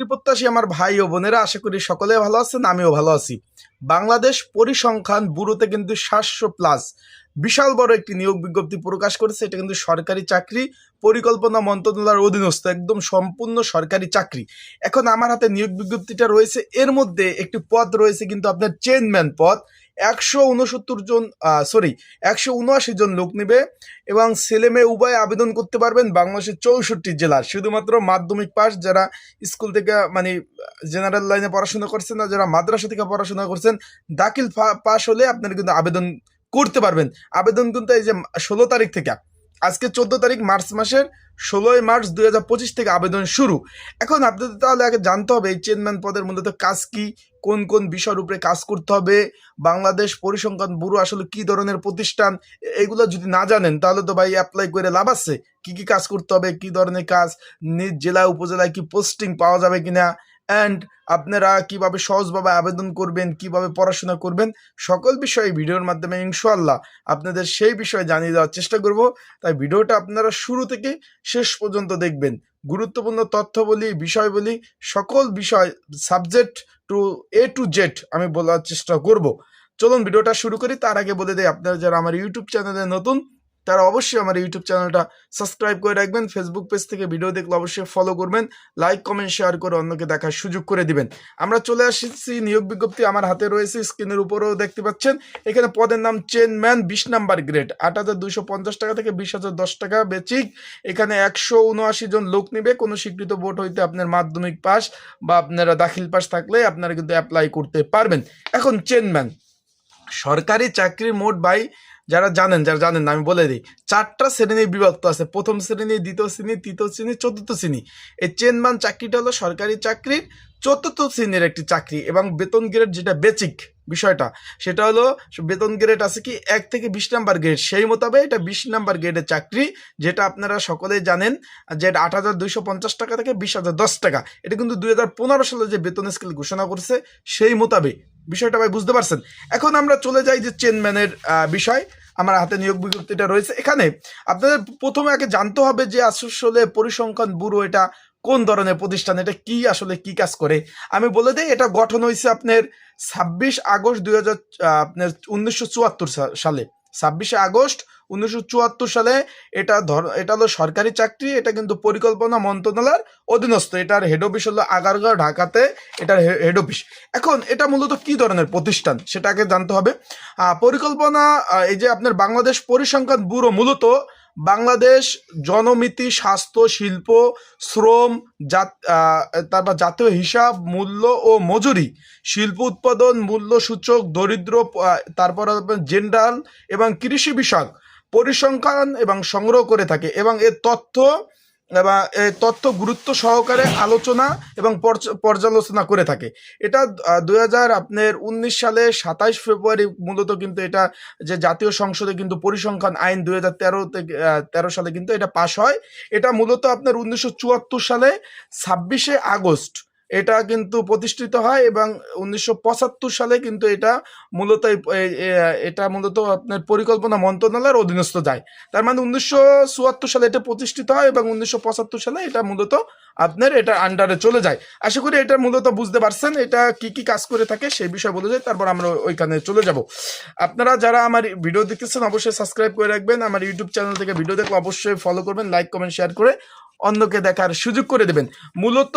প্রত্যাশী আমার ভাই ও বোনেরা, আশা করি সকলে ভালো আছেন, আমিও ভালো আছি। বাংলাদেশ পরিসংখ্যান ব্যুরোতে কিন্তু সাতশো প্লাস বিশাল বড় একটি নিয়োগ বিজ্ঞপ্তি প্রকাশ করেছে। এটা কিন্তু সরকারি চাকরি, পরিকল্পনা মন্ত্রণালয়ের অধীনস্থ, একদম সম্পূর্ণ সরকারি চাকরি। এখন আমার হাতে নিয়োগ বিজ্ঞপ্তিটা রয়েছে। এর মধ্যে একটি পদ রয়েছে কিন্তু আপনার চেনম্যান পদ। একশো উনসত্তর জন সরি একশো উনআশি জন লোক নেবে এবং ছেলে মেয়ে উভয় আবেদন করতে পারবেন বাংলাদেশের চৌষট্টি জেলার শুধুমাত্র মাধ্যমিক পাশ যারা স্কুল থেকে মানে জেনারেল লাইনে পড়াশোনা করছেন না, যারা মাদ্রাসা থেকে পড়াশোনা করছেন, দাখিল পাশ হলে আপনারা কিন্তু আবেদন করতে পারবেন। আবেদন কিন্তু এই যে ষোলো তারিখ থেকে আজকে চোদ্দ তারিখ মার্চ মাসের ষোলোই মার্চ দুই হাজার পঁচিশ থেকে আবেদন শুরু। এখন আপনাদের তাহলে আগে জানতে হবে, এই চেয়ারম্যান পদের মূলত কাজ কি? কোন কোন বিষয়ের উপরে কাজ করতে হবে? বাংলাদেশ পরিসংখ্যান ব্যুরো আসলে কি ধরনের প্রতিষ্ঠান? এগুলো যদি না জানেন, তাহলে তো ভাই অ্যাপ্লাই করে লাভ আছে। কি কি কাজ করতে হবে? কি ধরনের কাজ? নিজ জেলা উপজেলায় কি পোস্টিং পাওয়া যাবে কিনা? অ্যান্ড আপনারা কীভাবে সহজভাবে আবেদন করবেন, কীভাবে পড়াশোনা করবেন, সকল বিষয়ে ভিডিওর মাধ্যমে ইনশাল্লাহ আপনাদের সেই বিষয়ে জানিয়ে দেওয়ার চেষ্টা করব। তাই ভিডিওটা আপনারা শুরু থেকে শেষ পর্যন্ত দেখবেন। গুরুত্বপূর্ণ তথ্য বলি বিষয় বলি সকল বিষয় subject to A to Z আমি বলার চেষ্টা করব। চলুন ভিডিওটা শুরু করি। তার আগে বলে দেয় আপনারা যারা আমার ইউটিউব চ্যানেলে নতুন তারা অবশ্যই আমার ইউটিউব চ্যানেলটা সাবস্ক্রাইব করে রাখবেন। ফেসবুক পেজ থেকে ভিডিও দেখলে অবশ্যই ফলো করবেন। লাইক কমেন্ট শেয়ার করে অন্যকে দেখার সুযোগ করে দিবেন। আমরা চলে আসছি নিয়োগ বিজ্ঞপ্তি আমার হাতে রয়েছে, স্ক্রিনের উপরেও দেখতে পাচ্ছেন। এখানে পদের নাম চেনম্যান বিশ নাম্বার গ্রেড আট হাজার দুইশো পঞ্চাশ টাকা থেকে বিশ হাজার দশ টাকা বেচিক। এখানে একশো উনআশি জন লোক নেবে। কোনো স্বীকৃত বোর্ড হইতে আপনার মাধ্যমিক পাস বা আপনারা দাখিল পাস থাকলে আপনারা কিন্তু অ্যাপ্লাই করতে পারবেন। এখন চেনম্যান সরকারি চাকরির মোট বাই যারা জানেন যারা জানেন না, আমি বলে দিই, চারটা শ্রেণি বিভক্ত আছে। প্রথম শ্রেণি, দ্বিতীয় শ্রেণি, তৃতীয় শ্রেণি, চতুর্থ শ্রেণি। এই চেনম্যান চাকরিটা হলো সরকারি চাকরির চতুর্থ শ্রেণির একটি চাকরি এবং বেতন গ্রেড যেটা বেচিক বিষয়টা, সেটা হলো বেতন গ্রেড আছে কি এক থেকে বিশ নাম্বার গ্রেড সেই মোতাবেক এটা বিশ নাম্বার গ্রেডের চাকরি, যেটা আপনারা সকলেই জানেন যে আট হাজার দুইশো পঞ্চাশ টাকা থেকে বিশ হাজার দশ টাকা। এটা কিন্তু দুই হাজার পনেরো সালে যে বেতন স্কেল ঘোষণা করছে, সেই মোতাবেক। বিষয়টা ভাই বুঝতে পারছেন? এখন আমরা চলে যাই যে চেনম্যানের বিষয়। আমার হাতে নিয়োগ বিজ্ঞপ্তিটা রয়েছে। এখানে আপনাদের প্রথমে আগে জানতে হবে যে আসলে পরিসংখ্যান ব্যুরো এটা কোন ধরনের প্রতিষ্ঠান, এটা কি আসলে কি কাজ করে? আমি বলে দিই, এটা গঠন হয়েছে আপনার ছাব্বিশ আগস্ট দুই হাজার আপনার উনিশশো চুয়াত্তর সালে। ছাব্বিশে আগস্ট উনিশশো চুয়াত্তর সালে এটা ধর, এটা হলো সরকারি চাকরি, এটা কিন্তু পরিকল্পনা মন্ত্রণালয়ের অধীনস্থ। এটার হেড অফিস হলো আগারগাঁও, ঢাকাতে এটার হেড অফিস এখন এটা মূলত কি ধরনের প্রতিষ্ঠান, সেটাকে জানতে হবে। পরিকল্পনা এই যে আপনার বাংলাদেশ পরিসংখ্যান ব্যুরো মূলত, বাংলাদেশ জনমিতি, স্বাস্থ্য, শিল্প, শ্রম, জাত তারপর জাতীয় হিসাব, মূল্য ও মজুরি, শিল্প উৎপাদন মূল্য সূচক দরিদ্র তারপর জেন্ডাল এবং কৃষি বিষয়ক। পরিসংখ্যান এবং সংগ্রহ করে থাকে এবং এর তথ্য এই তথ্য গুরুত্ব সহকারে আলোচনা এবং পর্যালোচনা করে থাকে। এটা দুই হাজার আপনার উনিশ সালে সাতাইশ ফেব্রুয়ারি মূলত কিন্তু এটা যে জাতীয় সংসদে কিন্তু পরিসংখ্যান আইন দুই হাজার তেরো থেকে আহ, তেরো সালে কিন্তু এটা পাশ হয়। এটা মূলত আপনার উনিশশো চুয়াত্তর সালে ছাব্বিশে আগস্ট এটা কিন্তু প্রতিষ্ঠিত হয় এবং উনিশশো পঁচাত্তর সালে কিন্তু এটা মূলত এটা মূলত আপনার পরিকল্পনা মন্ত্রণালয়ের অধীনস্থ যায়। তার মানে উনিশশো চুয়াত্তর সালে এটা প্রতিষ্ঠিত হয় এবং উনিশশো পঁচাত্তর সালে এটা মূলত আপনার এটা আন্ডারে চলে যায়। আশা করি এটা মূলত বুঝতে পারছেন, এটা কি কি কাজ করে থাকে সেই বিষয়ে বলে যায় তারপর আমরা ওইখানে চলে যাব। আপনারা যারা আমার ভিডিও দেখতেছেন, অবশ্যই সাবস্ক্রাইব করে রাখবেন। আমার ইউটিউব চ্যানেল থেকে ভিডিও দেখলে অবশ্যই ফলো করবেন লাইক কমেন্ট শেয়ার করে অন্যকে দেখার সুযোগ করে দেবেন। মূলত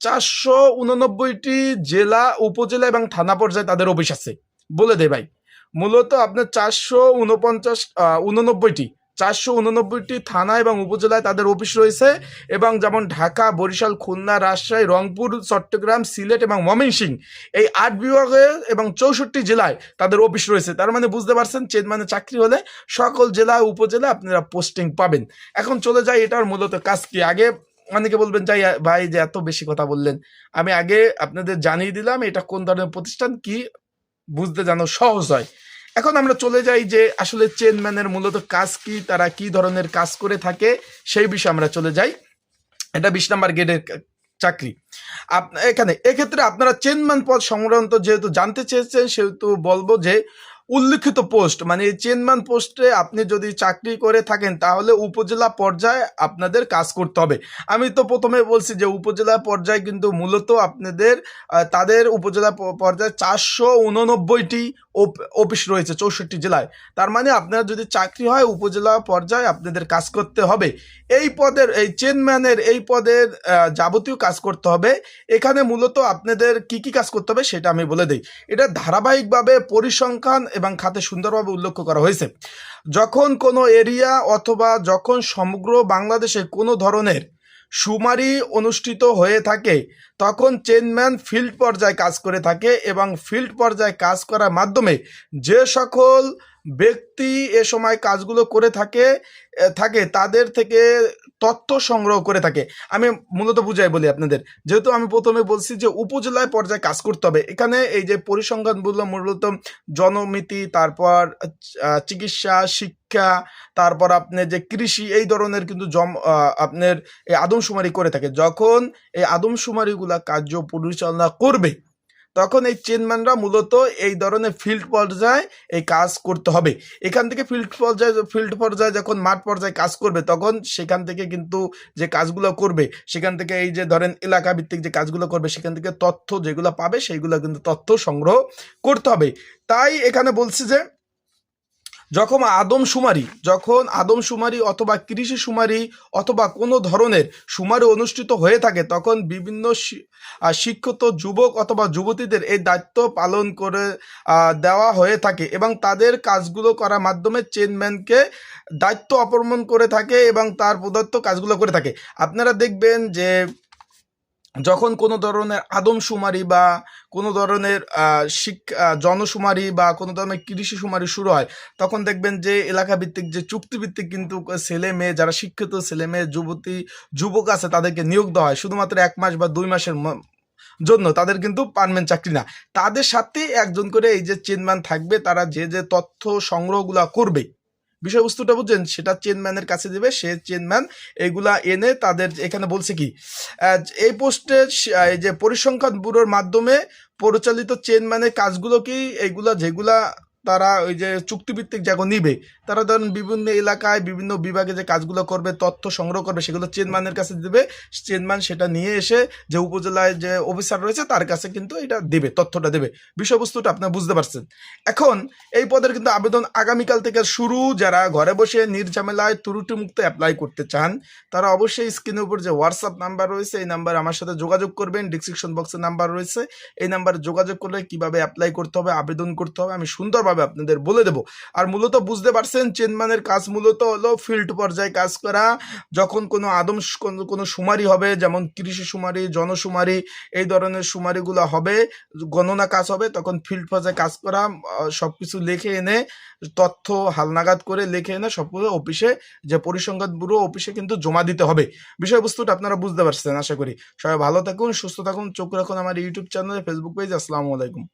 চারশো উননব্বইটি জেলা, উপজেলা এবং থানা পর্যায়ে তাদের অফিস আছে। বলে দে ভাই। মূলত আপনার চারশো উনপঞ্চাশ উননব্বইটি চারশো উননব্বইটি থানা এবং উপজেলায় তাদের অফিস রয়েছে এবং যেমন ঢাকা, বরিশাল, খুলনা, রাজশাহী, রংপুর, চট্টগ্রাম, সিলেট এবং ময়মনসিংহ এই আট বিভাগে এবং চৌষট্টি জেলায় তাদের অফিস রয়েছে। তার মানে বুঝতে পারছেন চেন মানে চাকরি হলে সকল জেলা, উপজেলা আপনারা পোস্টিং পাবেন। এখন চলে যায় এটার মূলত কাজ কি? আগে অনেকে বলবেন, যাই, ভাই, যে এত বেশি কথা বললেন। আমি আগে আপনাদের জানিয়ে দিলাম, এটা কোন ধরনের প্রতিষ্ঠান, কি বুঝতে যেন সহজ হয়। এখন আমরা চলে যাই যে আসলে চেনম্যানের মূলত কাজ কি, তারা কি ধরনের কাজ করে থাকে, সেই বিষয়ে আমরা চলে যাই। এটা বিশ নাম্বার গেটের চাকরি। এখানে, এক্ষেত্রে আপনারা চেনম্যান পদ সংক্রান্ত যেহেতু জানতে চেয়েছেন, সেহেতু বলব যে উল্লিখিত পোস্ট মানে চেনম্যান পোস্টে আপনি যদি চাকরি করে থাকেন, তাহলে উপজেলা পর্যায়ে আপনাদের কাজ করতে হবে। আমি তো প্রথমে বলছি যে উপজেলা পর্যায়ে কিন্তু মূলত আপনাদের তাদের উপজেলা পর্যায়ে চারশো উননব্বইটি অফিস রয়েছে চৌষট্টি জেলায়। তার মানে আপনার যদি চাকরি হয়, উপজেলা পর্যায়ে আপনাদের কাজ করতে হবে। এই পদের, এই চেনম্যানের এই পদের যাবতীয় কাজ করতে হবে। এখানে মূলত আপনাদের কি কি কাজ করতে হবে সেটা আমি বলে দিই। এটা ধারাবাহিকভাবে পরিসংখ্যান এবং খাতে সুন্দরভাবে উল্লেখ করা হয়েছে। যখন কোনো এরিয়া অথবা যখন সমগ্র বাংলাদেশে কোনো ধরনের সুমারি অনুষ্ঠিত হয়ে থাকে, তখন চেনম্যান ফিল্ড পর্যায়ে কাজ করে থাকে এবং ফিল্ড পর্যায়ে কাজ করার মাধ্যমে যে সকল ব্যক্তি এ সময় কাজগুলো করে থাকে থাকে, তাদের থেকে তথ্য সংগ্রহ করে থাকে। আমি মূলত বুঝাই বলি আপনাদের। যেহেতু আমি প্রথমে বলছি যে উপজেলায় পর্যায়ে কাজ করতে হবে, এখানে এই যে পরিসংখ্যানগুলো মূলত জনমিতি, তারপর চিকিৎসা, শিক্ষা, তারপর আপনার যে কৃষি, এই ধরনের কিন্তু জম আপনার এই আদমশুমারি করে থাকে। যখন এই আদমশুমারিগুলা কার্য পরিচালনা করবে তখন এই চেনম্যানরা মূলত এই ধরনের ফিল্ড পর্যায়ে এই কাজ করতে হবে। এখান থেকে ফিল্ড পর্যায়ে ফিল্ড পর্যায়ে যখন মাঠ পর্যায়ে কাজ করবে, তখন সেখান থেকে কিন্তু যে কাজগুলো করবে, সেখান থেকে এই যে ধরেন এলাকা ভিত্তিক যে কাজগুলো করবে, সেখান থেকে তথ্য যেগুলো পাবে, সেইগুলো কিন্তু তথ্য সংগ্রহ করতে হবে। তাই এখানে বলছি যে যখন আদমশুমারি যখন আদমশুমারি অথবা কৃষি শুমারি অথবা কোনো ধরনের শুমারি অনুষ্ঠিত হয়ে থাকে, তখন বিভিন্ন শিক্ষিত যুবক অথবা যুবতীদের এই দায়িত্ব পালন করে দেওয়া হয়ে থাকে এবং তাদের কাজগুলো করার মাধ্যমে চেনম্যানকে দায়িত্ব অপরমণ করে থাকে এবং তার প্রদত্ত কাজগুলো করে থাকে। আপনারা দেখবেন যে যখন কোনো ধরনের আদমশুমারি বা কোনো ধরনের আহ, শিক- জনশুমারি বা কোনো ধরনের কৃষি শুমারি শুরু হয় তখন দেখবেন যে এলাকা ভিত্তিক যে চুক্তিভিত্তিক কিন্তু ছেলে মেয়ে যারা শিক্ষিত ছেলে মেয়ে যুবতী যুবক আছে তাদেরকে নিয়োগ দেওয়া হয়। শুধুমাত্র এক মাস বা দুই মাসের জন্য তাদের কিন্তু পারমানেন্ট চাকরি না। তাদের সাথে একজন করে এই যে চেনম্যান থাকবে তারা যে যে তথ্য সংগ্রহগুলা করবে বিষয়বস্তুটা বুঝছেন? সেটা চেনম্যানের কাছে দেবে, সে চেনম্যান এগুলা এনে তাদের এখানে বলছে কি এই পোস্টে এই যে পরিসংখ্যান ব্যুরোর মাধ্যমে পরিচালিত চেনম্যানের কাজগুলো কি এইগুলা যেগুলা তারা ওই যে চুক্তিভিত্তিক যখন নিবে, তারা ধরেন বিভিন্ন এলাকায় বিভিন্ন বিভাগে যে কাজগুলো করবে, তথ্য সংগ্রহ করবে, সেগুলো চেনম্যানের কাছে দেবে চেনম্যান সেটা নিয়ে এসে যে উপজেলায় যে অফিসার রয়েছে তার কাছে কিন্তু এটা দেবে, তথ্যটা দেবে। বিষয়বস্তুটা আপনারা বুঝতে পারছেন। এখন এই পদের কিন্তু আবেদন আগামীকাল থেকে শুরু, যারা ঘরে বসে নির্ঝামেলায় ত্রুটিমুক্ত অ্যাপ্লাই করতে চান, তারা অবশ্যই স্ক্রিনের উপর যে হোয়াটসঅ্যাপ নাম্বার রয়েছে, এই নাম্বার আমার সাথে যোগাযোগ করবেন ডিসক্রিপশন বক্সে নাম্বার রয়েছে, এই নাম্বারে যোগাযোগ করলে কীভাবে অ্যাপ্লাই করতে হবে, আবেদন করতে হবে, আমি সুন্দরভাবে আপনাদের বলে দেবো। আর মূলত বুঝতে পারছেন চেনম্যানের কাজ মূলত হলো ফিল্ড পর্যায়ে কাজ করা। যখন কোনো আদম কোনো- শুমারি হবে, যেমন কৃষি শুমারি জনশুমারি এই ধরনের শুমারিগুলো হবে, গণনা কাজ হবে, তখন ফিল্ড পর্যায়ে কাজ করা সব কিছু লিখে এনে, তথ্য হালনাগাদ করে লিখে এনে সবগুলো অফিসে, যে পরিসংখ্যান ব্যুরো অফিসে কিন্তু জমা দিতে হবে। বিষয়বস্তুটা আপনারা বুঝতে পারছেন, আশা করি। সবাই ভালো থাকুন, সুস্থ থাকুন, চোখ রাখুন আমার ইউটিউব চ্যানেলে, ফেসবুক পেজ, আসসালামু আলাইকুম।